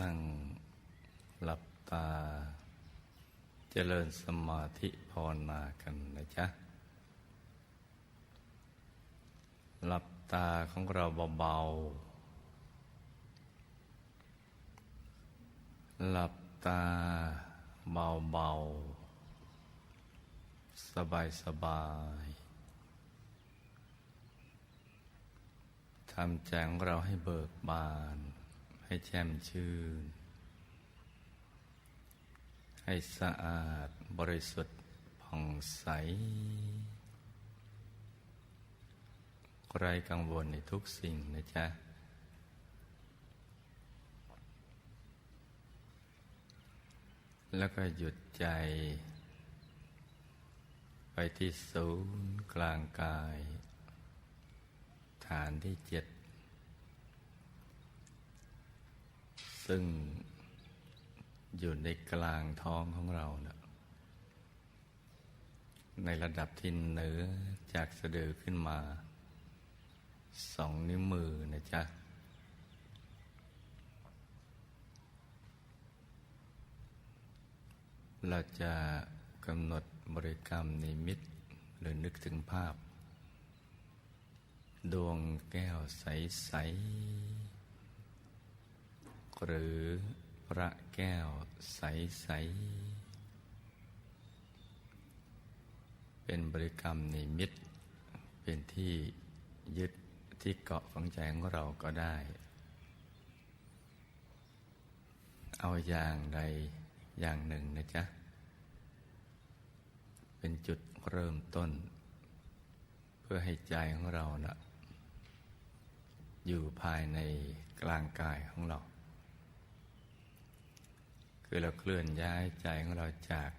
นั่งหลับตา เจริญสมาธิภาวนากันนะจ๊ะ หลับตาของเราเบาๆ หลับตาเบาๆ สบายๆำใจงเราให้เบิกบาน ให้แช่มชื่น ให้สะอาดบริสุทธิ์ผ่องใสไรกังวลในทุกสิ่งนะจ๊ะ แล้วก็หยุดใจ ไปที่ศูนย์กลางกาย ฐานที่เจ็ด ซึ่งอยู่ในกลางท้องของเรานะในระดับที่เหนือจากสะดือขึ้นมา สองนิ้วมือนะจ๊ะ เราจะกำหนดบริกรรมนิมิต หรือนึกถึงภาพ ดวงแก้วใส ๆ หรือพระแก้วใส ๆ เป็นบริกรรมนิมิต เป็นที่ยึดที่เกาะฝังใจของเราก็ได้ เอาอย่างใดอย่างหนึ่งนะจ๊ะ เป็นจุดเริ่มต้น เพื่อให้ใจของเรานะ่ะ อยู่ภายในกลางกายของเรา คือเราเคลื่อนย้ายใจของเราจาก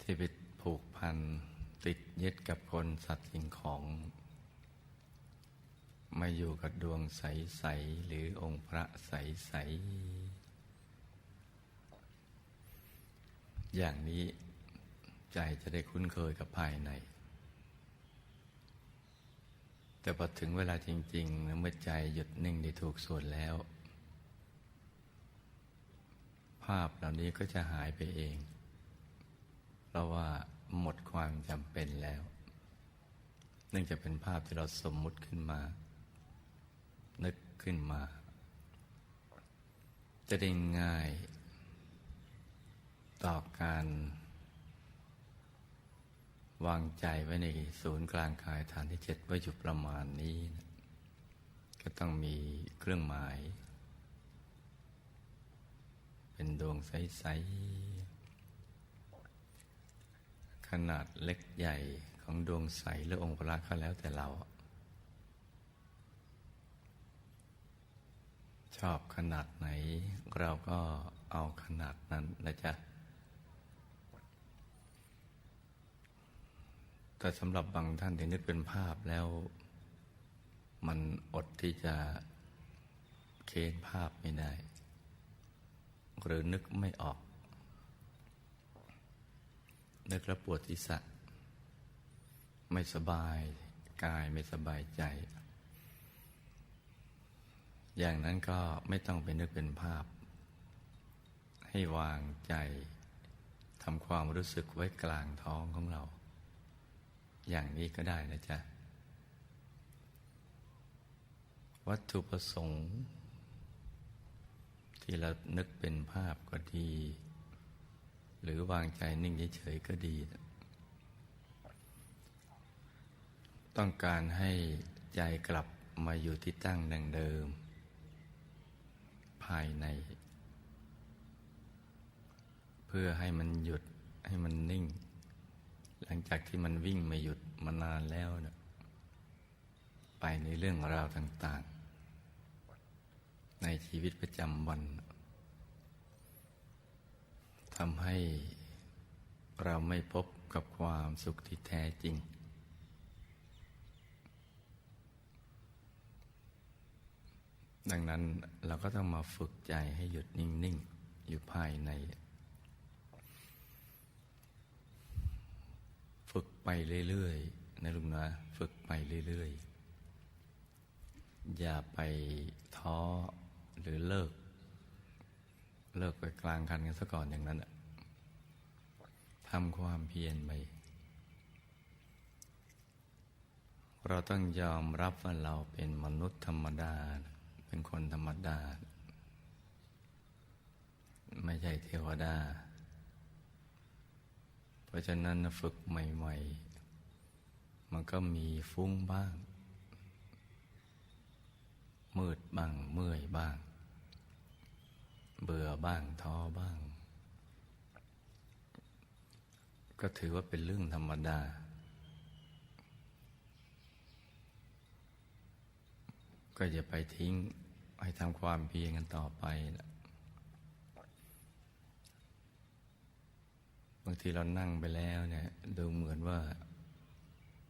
ที่ไปผูกพันติดยึดกับคนสัตว์สิ่งของ มาอยู่กับดวงใส ๆ หรือองค์พระใส ๆ อย่างนี้ใจจะได้คุ้นเคยกับภายใน แต่พอถึงเวลาจริงๆเมื่อใจหยุดนิ่งได้ถูกส่วนแล้ว ภาพเหล่านี้ก็จะหายไปเอง เพราะว่าหมดความจำเป็นแล้ว เนื่องจากเป็นภาพที่เราสมมุติขึ้นมา นึกขึ้นมา จะได้ง่าย ต่อการ วางใจไว้ในศูนย์กลางกายฐานที่เจ็ดไว้อยู่ประมาณนี้นะก็ต้องมีเครื่องหมาย เป็นดวงใส ๆ ขนาดเล็กใหญ่ของดวงใสหรือองค์พระก็แล้วแต่เรา ชอบขนาดไหน เราก็เอาขนาดนั้นนะจ๊ะ แต่สำหรับบางท่านที่นึกเป็นภาพแล้ว มันอดที่จะเค้นภาพไม่ได้ หรือนึกไม่ออก นึกแล้วปวดศีรษะ ไม่สบายกายไม่สบายใจ อย่างนั้นก็ไม่ต้องไปนึกเป็นภาพ ให้วางใจทำความรู้สึกไว้กลางท้องของเรา อย่างนี้ก็ได้นะจ๊ะ วัตถุประสงค์ ที่เรานึกเป็นภาพก็ดี หรือวางใจนิ่งเฉยๆก็ดี ต้องการให้ใจกลับมาอยู่ที่ตั้งดังเดิม ภายใน เพื่อให้มันหยุดให้มันนิ่ง หลังจากที่มันวิ่งมาหยุด มานานแล้วนะไปในเรื่องราวต่าง ๆ ในชีวิตประจำวันทำให้เราไม่พบกับความสุขที่แท้จริง ดังนั้นเราก็ต้องมาฝึกใจให้หยุดนิ่ง ๆ อยู่ภายใน ฝึกไปเรื่อยๆนะลุงนะ ฝึกไปเรื่อยๆ อย่าไปท้อหรือเลิก เลิกไปกลางคันกันซะก่อนอย่างนั้นทำความเพียรไปเราต้องยอมรับว่าเราเป็นมนุษย์ธรรมดา เป็นคนธรรมดา ไม่ใช่เทวดา เพราะฉะนั้นฝึกใหม่ ๆ มันก็มีฟุ้งบ้าง มืดบ้าง เมื่อยบ้าง เบื่อบ้างท้อบ้าง ก็ถือว่าเป็นเรื่องธรรมดาก็อย่าไปทิ้งให้ทำความเพียรกันต่อไปนะ บางทีเรานั่งไปแล้วเนี่ยดูเหมือนว่า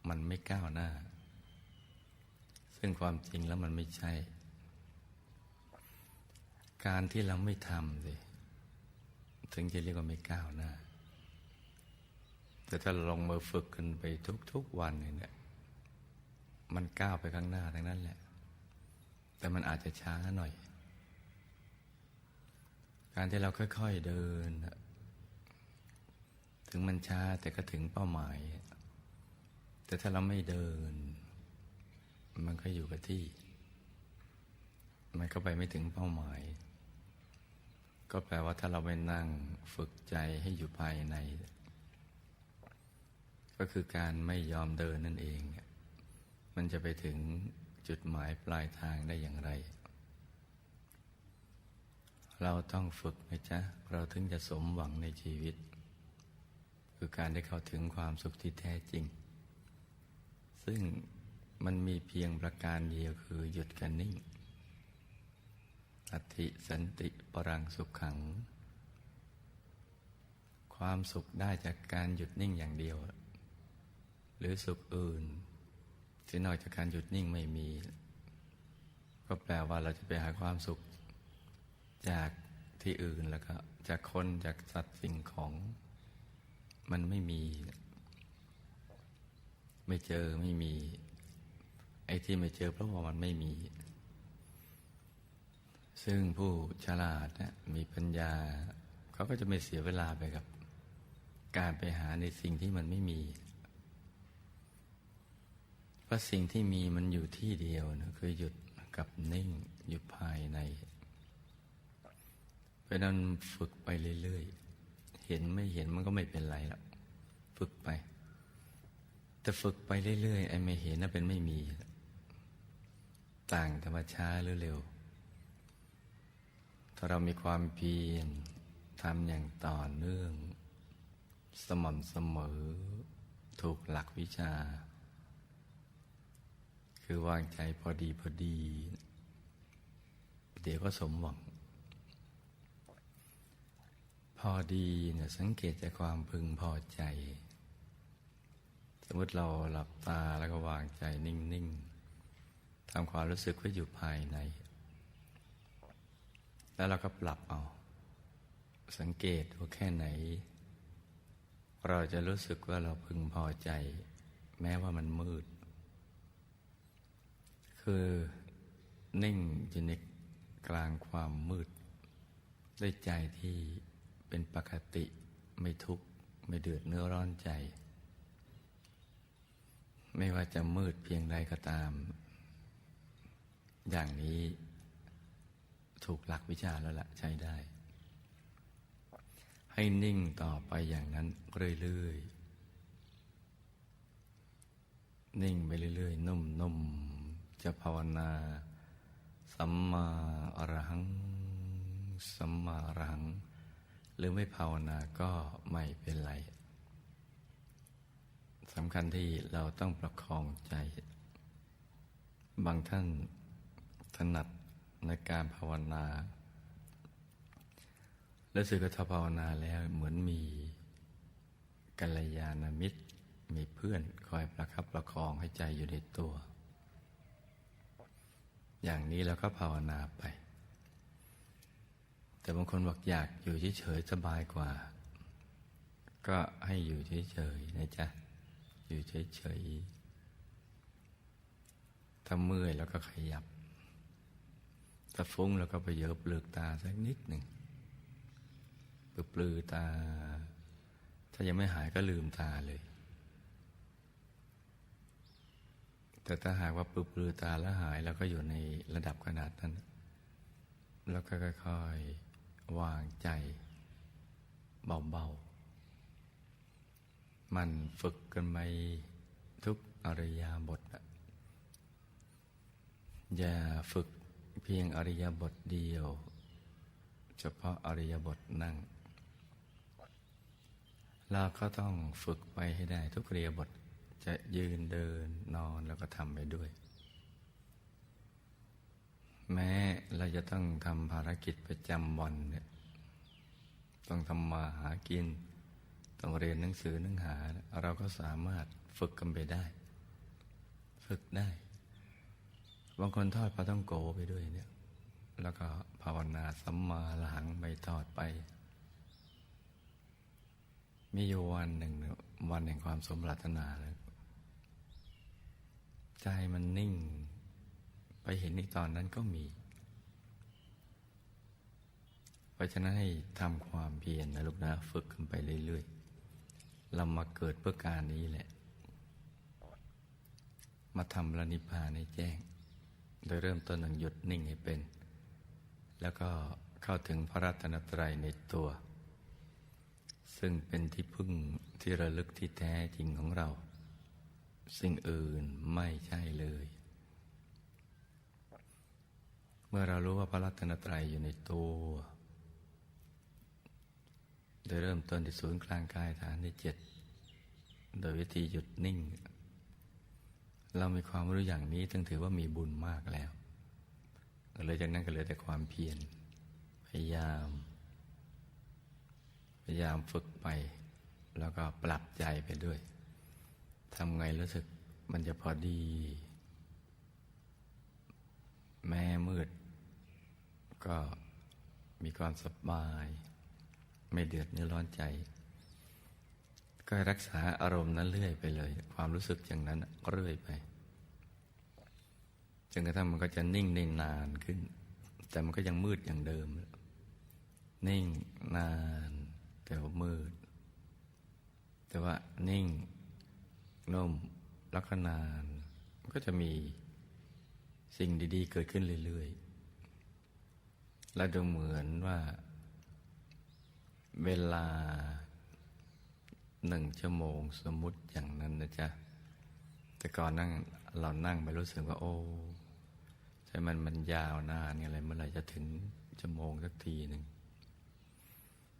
มันไม่ก้าวหน้า ซึ่งความจริงแล้วมันไม่ใช่ การที่เราไม่ทำสิถึงจะเรียกว่าไม่ก้าวหน้า แต่ถ้าลงมือฝึกกันไปทุกๆวันเนี่ยมันก้าวไปข้างหน้าทั้งนั้นแหละ แต่มันอาจจะช้าหน่อย การที่เราค่อย ๆเดิน ถึงมันช้าแต่ก็ถึงเป้าหมาย แต่ถ้าเราไม่เดิน มันก็อยู่กับที่ มันก็ไปไม่ถึงเป้าหมาย ก็แปลว่าถ้าเราไปนั่งฝึกใจให้อยู่ภายใน ก็คือการไม่ยอมเดินนั่นเอง มันจะไปถึงจุดหมายปลายทางได้อย่างไร เราต้องฝึกนะจ๊ะ เราถึงจะสมหวังในชีวิต คือการได้เข้าถึงความสุขที่แท้จริง ซึ่งมันมีเพียงประการเดียวคือหยุดกันนิ่งอธิสันติปรังสุขขัง ความสุขได้จากการหยุดนิ่งอย่างเดียว หรือสุขอื่น ที่นอกจากการหยุดนิ่งไม่มี ก็แปลว่าเราจะไปหาความสุข จากที่อื่นแล้วก็จากคนจากสัตว์สิ่งของ มันไม่มี ไม่เจอไม่มี ไอ้ที่ไม่เจอเพราะว่ามันไม่มี ซึ่งผู้ฉลาดนะมีปัญญา เขาก็จะไม่เสียเวลาไปกับ การไปหาในสิ่งที่มันไม่มี เพราะสิ่งที่มีมันอยู่ที่เดียวนะคือหยุดกับนิ่งอยู่ภายในเพราะนั้นฝึกไปเรื่อยๆ ห็นไม่เห็นมันก็ไม่เป็นไรหรอกฝึกไป แต่ฝึกไปเรื่อยๆไอ้ไม่เห็นน่ะเป็นไม่มี ต่างธรรมชาติหรือเร็วถ้าเรามีความเพียรทำอย่างต่อเนื่อง สม่ำเสมอ ถูกหลักวิชา คือวางใจพอดีพอดี เดี๋ยวก็สมหวัง พอดีเนี่ยสังเกตจากความพึงพอใจ สมมติเราหลับตาแล้วก็วางใจนิ่งๆทำความรู้สึกไว้อยู่ภายใน แล้วเราก็ปรับเอา สังเกตว่าแค่ไหน เราจะรู้สึกว่าเราพึงพอใจ แม้ว่ามันมืด คือนิ่งอยู่ในกลางความมืด ด้วยใจที่ เป็นปกติไม่ทุกข์ไม่เดือดเนื้อร้อนใจ ไม่ว่าจะมืดเพียงใดก็ตาม อย่างนี้ถูกหลักวิชาแล้วละใช้ได้ ให้นิ่งต่อไปอย่างนั้นเรื่อยๆ นิ่งไปเรื่อยๆ นุ่มๆ จะภาวนา สัมมาอรหัง สัมมาอรหัง หรือไม่ภาวนาก็ไม่เป็นไรสำคัญที่เราต้องประคองใจ บางท่านถนัดในการภาวนา และสึกถ้าภาวนาแล้วเหมือนมีกัลยาณมิตรมีเพื่อนคอยประคับประคองให้ใจอยู่ในตัว อย่างนี้เราก็ภาวนาไป แต่บางคนบอกอยากอยู่เฉยๆสบายกว่า ก็ให้อยู่เฉยๆนะจ๊ะ อยู่เฉยๆถ้าเมื่อยแล้วก็ขยับถ้าฟุ้งแล้วก็ไปเยอะเปลือกตาสักนิดหนึ่งปลือปลือตา ถ้ายังไม่หายก็ลืมตาเลย แต่ถ้าหากว่าปลือปลือตาแล้วหายแล้วก็อยู่ในระดับขนาดนั้น แล้วก็ค่อยๆ วางใจ เบาๆ มันฝึกกันไปทุกอริยาบท อย่าฝึกเพียงอริยบทเดียว เฉพาะอริยบทนั่ง เราก็ต้องฝึกไปให้ได้ทุกอริยบทจะยืนเดินนอนแล้วก็ทำไปด้วย แม้เราจะต้องทำภารกิจประจำวันเนี่ย ต้องทำมาหากิน ต้องเรียนหนังสือหนังหา เราก็สามารถฝึกกันไปได้ ฝึกได้ บางคนทอดปลาต้องโกไปด้วยเนี่ย แล้วก็ภาวนาสัมมาหลังไปทอดไป มีอยู่วันหนึ่ง วันแห่งความสมปรารถนาแล้วใจมันนิ่ง ไปเห็นในตอนนั้นก็มี เพราะฉะนั้นให้ทำความเพียรนะลูกนะ ฝึกขึ้นไปเรื่อยๆเรามาเกิดเพื่อการนี้แหละ มาทำระนิพพานให้แจ้ง โดยเริ่มต้นหนึ่งหยุดนิ่งให้เป็น แล้วก็เข้าถึงพระรัตนตรัยในตัว ซึ่งเป็นที่พึ่งที่ระลึกที่แท้จริงของเรา สิ่งอื่นไม่ใช่เลย เมื่อเรารู้ว่าพระรัตนตรัยอยู่ในตัวโดยเริ่มต้นที่ศูนย์กลางกายฐานที่เจ็ดโดยวิธีหยุดนิ่ง เรามีความรู้อย่างนี้จึงถือว่ามีบุญมากแล้วเลยจากนั้นก็เหลือแต่ความเพียรพยายาม พยายามฝึกไป แล้วก็ปรับใจไปด้วยทำไงรู้สึกมันจะพอดี แม่มืด ก็มีความสบาย ไม่เดือดเนื้อร้อนใจ ก็รักษาอารมณ์นั้นเรื่อยไปเลย ความรู้สึกอย่างนั้นเรื่อยไปจนกระทั่งมันก็จะนิ่งได้นานขึ้น แต่มันก็ยังมืดอย่างเดิม นิ่งนาน แต่ว่ามืด แต่ว่านิ่งนุ่มล้วก็นาน มันก็จะมีสิ่งดี ๆ เกิดขึ้นเรื่อย ๆ และดูเหมือนว่า เวลาหนึ่งชั่วโมงสมมุติอย่างนั้นนะจ๊ะ แต่ก่อนนั่งเรานั่งไปรู้สึกว่า โอ้ใช่มันมันยาวนานอะไรเมื่อไหร่จะถึงชั่วโมงสักทีหนึ่ง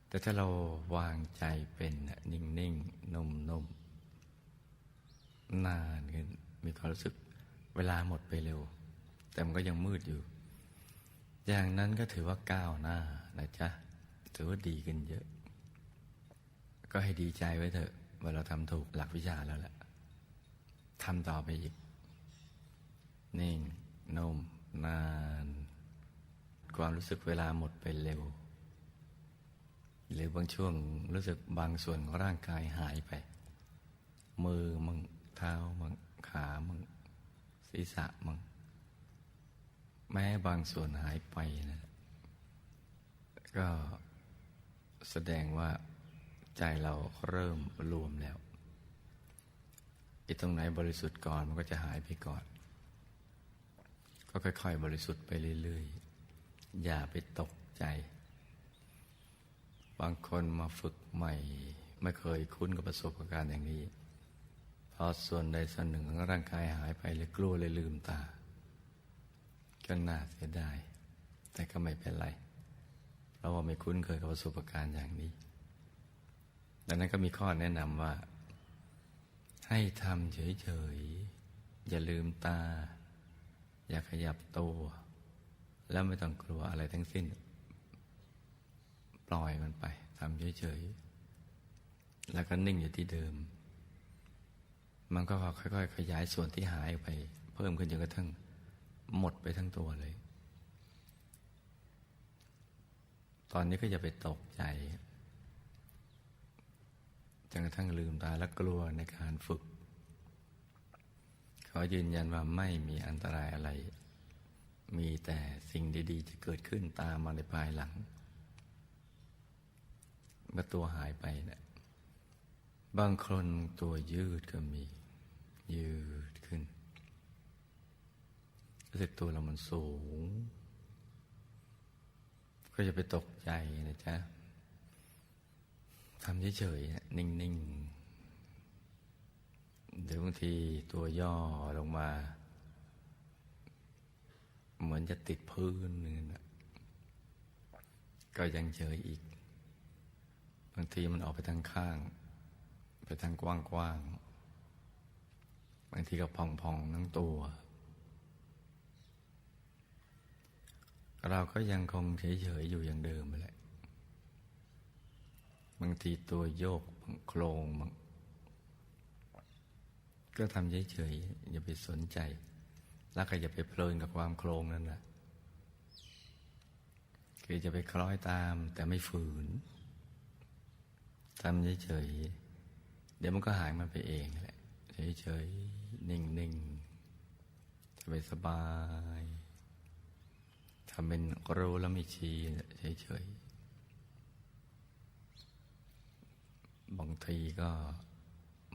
แต่ถ้าเราวางใจเป็นนิ่งนิ่งนุ่มนุ่มนานขึ้นมีความรู้สึกเวลาหมดไปเร็ว แต่มันก็ยังมืดอยู่ อย่างนั้นก็ถือว่าก้าวหน้านะจ๊ะ ถือว่าดีขึ้นเยอะ ก็ให้ดีใจไว้เถอะว่าเราทำถูกหลักวิชาแล้วแหละทำต่อไปอีก นิ่งนุ่มนาน ความรู้สึกเวลาหมดไปเร็ว หรือบางช่วงรู้สึกบางส่วนของร่างกายหายไป มือมึงเท้ามึงขามึงศีรษะมึง แม้บางส่วนหายไปนะ ก็แสดงว่าใจเราเริ่มรวมแล้วอีตรงไหนบริสุทธิ์ก่อนมันก็จะหายไปก่อน ก็ค่อยๆ บริสุทธิ์ไปเรื่อยๆ อย่าไปตกใจ บางคนมาฝึกใหม่ ไม่เคยคุ้นกับประสบการณ์อย่างนี้พอส่วนใดส่วนหนึ่งของร่างกายหายไปเลยกลัวเลยลืมตา ก็น่าเสียดาย แต่ก็ไม่เป็นไร เพราะว่าไม่คุ้นเคยกับประสบการณ์อย่างนี้ ดังนั้นก็มีข้อแนะนำว่า ให้ทำเฉยๆ อย่าลืมตา อย่าขยับตัว แล้วไม่ต้องกลัวอะไรทั้งสิ้น ปล่อยมันไปทำเฉยๆ แล้วก็นิ่งอยู่ที่เดิม มันก็ค่อยๆ ขยายส่วนที่หายไป เพิ่มขึ้นจนกระทั่ง หมดไปทั้งตัวเลย ตอนนี้ก็อย่าไปตกใจจนกระทั่งลืมตาและกลัวในการฝึก ขอยืนยันว่าไม่มีอันตรายอะไร มีแต่สิ่งดี ๆ จะเกิดขึ้นตามมาในภายหลังเมื่อตัวหายไปเนะี่ยบางคนตัวยืดก็มี ยืด รู้สึกตัวเรามันสูง ก็จะไปตกใจนะจ๊ะทำเฉยๆนิ่งๆเดี๋ยวบางทีตัวย่อลงมา เหมือนจะติดพื้นนึงนะก็ยังเฉยอีก บางทีมันออกไปทางข้าง ไปทางกว้างๆบางทีก็พองๆทั้งตัว เราก็ยังคงเฉยๆอยู่อย่างเดิมไปแหละบางทีตัวโยกโครงบางก็ทำเฉยๆอย่าไปสนใจ แล้วก็อย่าไปเพลินกับความโครงนั่นแหละคือจะไปคล้อยตามแต่ไม่ฝืนทำเฉยๆเดี๋ยวมันก็หายมันไปเองแหละเฉยๆนิ่งๆจะไปสบาย ทำเป็นรู้แล้วไม่ชี้เฉยๆ บางทีก็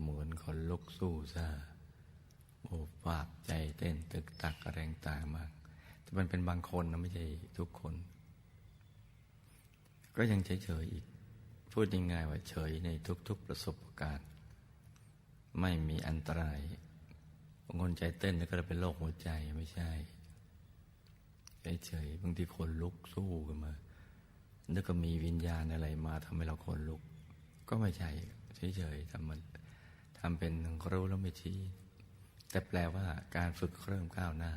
เหมือนคนลุกสู้ซาโอบปากใจเต้นตึกตักแรงตามากแต่มันเป็นบางคนนะไม่ใช่ทุกคน ก็ยังเฉยๆอีก พูดยังไงว่าเฉยในทุก ๆ ประสบการณ์ ไม่มีอันตรายบางคนใจเต้นแล้วก็เป็นโรคหัวใจไม่ใช่ เฉยๆบางทีคนลุกสู้กันมานึกก็มีวิญญาณอะไรมาทำให้เราคนลุก ก็ไม่ใช่เฉยๆทำมันทำเป็นรู้แล้วไม่ชี้แต่แปลว่าการฝึกเริ่มก้าวหน้า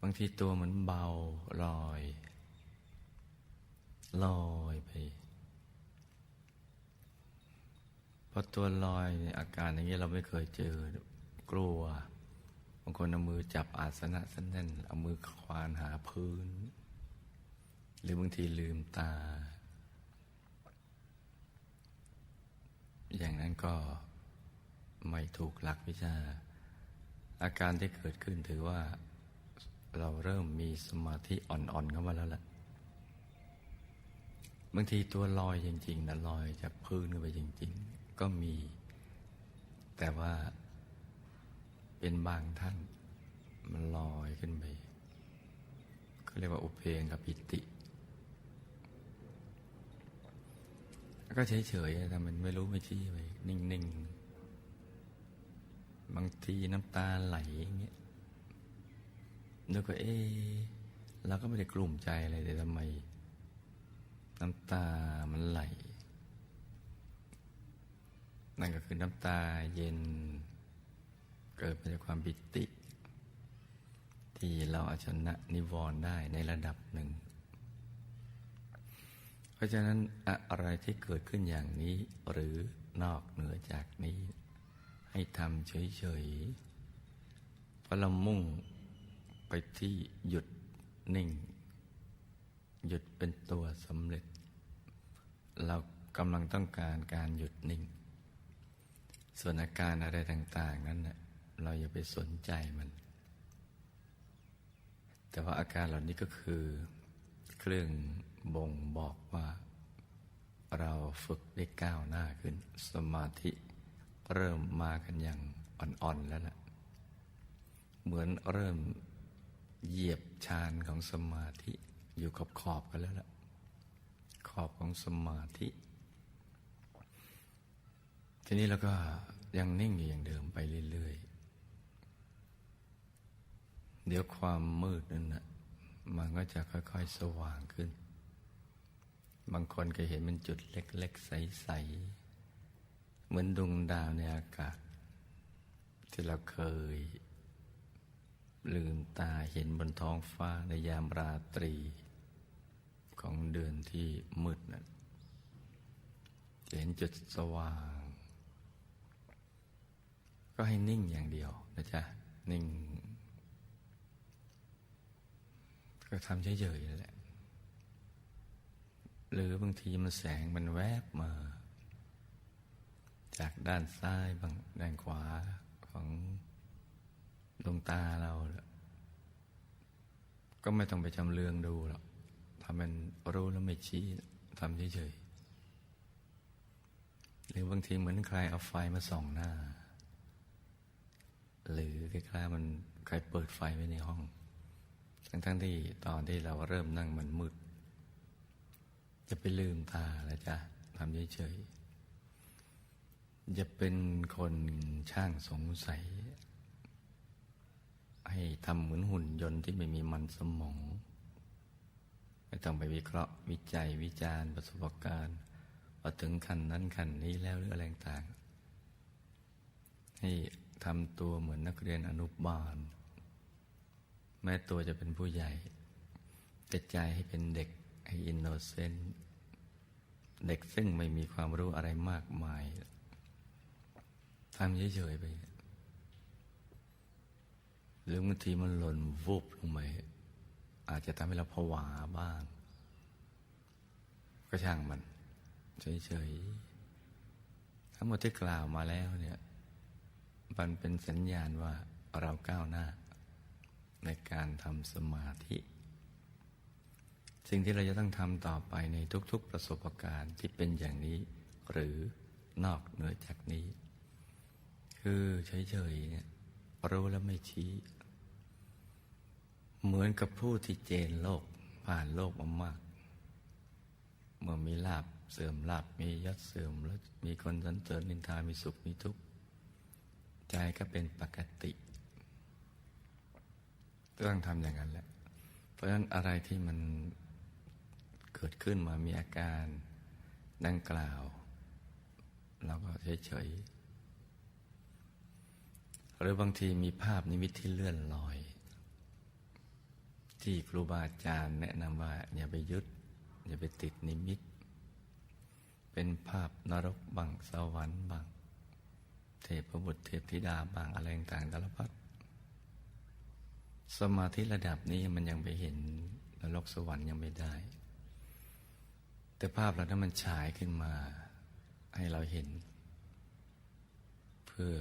บางทีตัวเหมือนเบาลอยลอยไปพอตัวลอยอาการอย่างนี้เราไม่เคยเจอกลัว บางคนเอามือจับอาสนะสั้นแน่น เอามือควานหาพื้น หรือบางทีลืมตา อย่างนั้นก็ไม่ถูกหลักวิชา อาการที่เกิดขึ้นถือว่าเราเริ่มมีสมาธิอ่อนๆเข้ามาแล้วล่ะ บางทีตัวลอยจริงๆนะลอยจากพื้นขึ้นไปจริง ๆ ก็มี แต่ว่า เป็นบางท่าน มันลอยขึ้นไปก็เรียกว่าอุเพงกับปิติ ก็เฉยๆแต่มันไม่รู้ไม่ชี้ไปนิ่งๆ บางทีน้ำตาไหลอย่างเงี้ยนึกว่าเอ๊เราก็ไม่ได้กลุ่มใจอะไรแต่ทำไม น้ำตามันไหล นั่นก็คือน้ำตาเย็น เกิดมาจากความปิติ ที่เราอาชนะนิวรณ์ได้ในระดับหนึ่ง เพราะฉะนั้นอะไรที่เกิดขึ้นอย่างนี้หรือนอกเหนือจากนี้ ให้ทำเฉยๆเพราะเรามุ่งไปที่หยุดนิ่ง หยุดเป็นตัวสำเร็จ เรากำลังต้องการการหยุดนิ่ง ส่วนอาการอะไรต่าง ๆ นั้น เราอย่าไปสนใจมัน แต่ว่าอาการเหล่านี้ก็คือ เครื่องบ่งบอกว่า เราฝึกได้ก้าวหน้าขึ้น สมาธิเริ่มมากันอย่างอ่อน ๆ แล้วล่ะ เหมือนเริ่มเหยียบชานของสมาธิอยู่ขอบขอบกันแล้วล่ะ ขอบของสมาธิ ทีนี้เราก็ยังนิ่งอยู่อย่างเดิมไปเรื่อยๆ เดี๋ยวความมืดนั่นนะมันก็จะค่อย ๆ สว่างขึ้น บางคนก็เห็นเป็นจุดเล็ก ๆ ใส ๆ เหมือนดวงดาวในอากาศ ที่เราเคย ลืมตาเห็นบนท้องฟ้าในยามราตรี ของเดือนที่มืดนั้นเห็นจุดสว่าง ก็ให้นิ่งอย่างเดียวนะจ๊ะ นิ่ง ก็ทำเฉยๆนั่นแหละ หรือบางทีมันแสงมันแวบมา จากด้านซ้ายบางด้านขวาของดวงตาเราก็ไม่ต้องไปจำเรืองดูหรอกทำเป็นรู้แล้วไม่ชี้ทำเฉยๆหรือบางทีเหมือนใครเอาไฟมาส่องหน้า หรือคล้ายๆมันใครเปิดไฟไว้ในห้อง ทั้งๆที่ตอนที่เราเริ่มนั่งมันมืด จะไปลืมตาแล้วจ้ะทำเฉยๆจะเป็นคนช่างสงสัย ให้ทำเหมือนหุ่นยนต์ที่ไม่มีมันสมอง ไม่ต้องไปวิเคราะห์วิจัยวิจารณ์ประสบการณ์ว่าถึงขั้นนั้นขั้นนี้แล้วหรืออะไรต่างให้ทำตัวเหมือนนักเรียนอนุบาล แม้ตัวจะเป็นผู้ใหญ่ แต่ใจให้เป็นเด็กให้อินโนเซนต์เด็กซึ่งไม่มีความรู้อะไรมากมายทำเฉยๆไป หรือบางทีมันหล่นวูบลงไปอาจจะทำให้เราผวาบ้าง ก็ช่างมัน เฉยๆทั้งหมดที่กล่าวมาแล้วเนี่ย มันเป็นสัญญาณว่าเราก้าวหน้า ในการทำสมาธิ สิ่งที่เราจะต้องทำต่อไปในทุกๆประสบการณ์ที่เป็นอย่างนี้ หรือนอกเหนือจากนี้ คือเฉยๆเนี่ยรู้แล้วไม่ชี้ เหมือนกับผู้ที่เจนโลกผ่านโลกมามาก เมื่อมีลาบเสื่อมลาบมียศเสื่อมแล้วมีคนสรรเสริญนินทามีสุขมีทุกข์ใจก็เป็นปกติ ต้องทำอย่างนั้นแหละ เพราะฉะนั้นอะไรที่มันเกิดขึ้นมามีอาการดังกล่าว เราก็เฉยๆหรือบางทีมีภาพนิมิตที่เลื่อนลอย ที่ครูบาอาจารย์แนะนำว่า อย่าไปยึด อย่าไปติดนิมิต เป็นภาพนรกบังสวรรค์บังเทพบุตรเทพธิดาบางอะไรต่างๆสารพัด สมาธิระดับนี้มันยังไปเห็นนรกสวรรค์ยังไม่ได้ แต่ภาพเรานั้นมันฉายขึ้นมาให้เราเห็น เพื่อ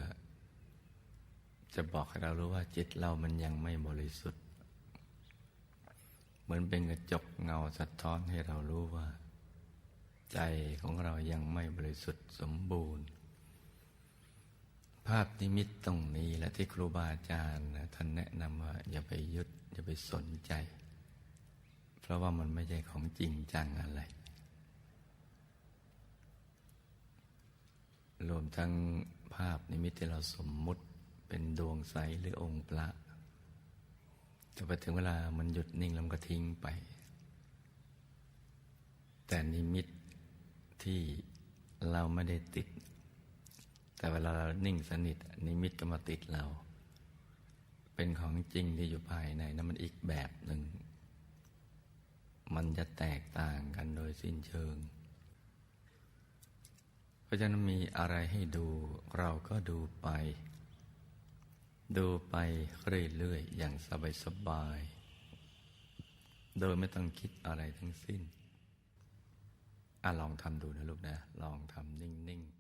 จะบอกให้เรารู้ว่าจิตเรามันยังไม่บริสุทธิ์ เหมือนเป็นกระจกเงาสะท้อนให้เรารู้ว่า ใจของเรายังไม่บริสุทธิ์สมบูรณ์ ภาพนิมิตตรงนี้และที่ครูบาอาจารย์ท่านแนะนำว่าอย่าไปยึดอย่าไปสนใจ เพราะว่ามันไม่ใช่ของจริงจังอะไร รวมทั้งภาพนิมิตที่เราสมมุติเป็นดวงใสหรือองค์พระจะไปถึงเวลามันหยุดนิ่งแล้วก็ทิ้งไป แต่นิมิตที่เราไม่ได้ติด แต่เวลาเรานิ่งสนิทนิมิตก็มาติดเรา เป็นของจริงที่อยู่ภายในนั้นมันอีกแบบหนึ่ง มันจะแตกต่างกันโดยสิ้นเชิง เพราะฉะนั้นมีอะไรให้ดูเราก็ดูไป ดูไปเรื่อยๆอย่างสบายๆโดยไม่ต้องคิดอะไรทั้งสิ้นอะลองทำดูนะลูกนะ ลองทำนิ่ง ๆ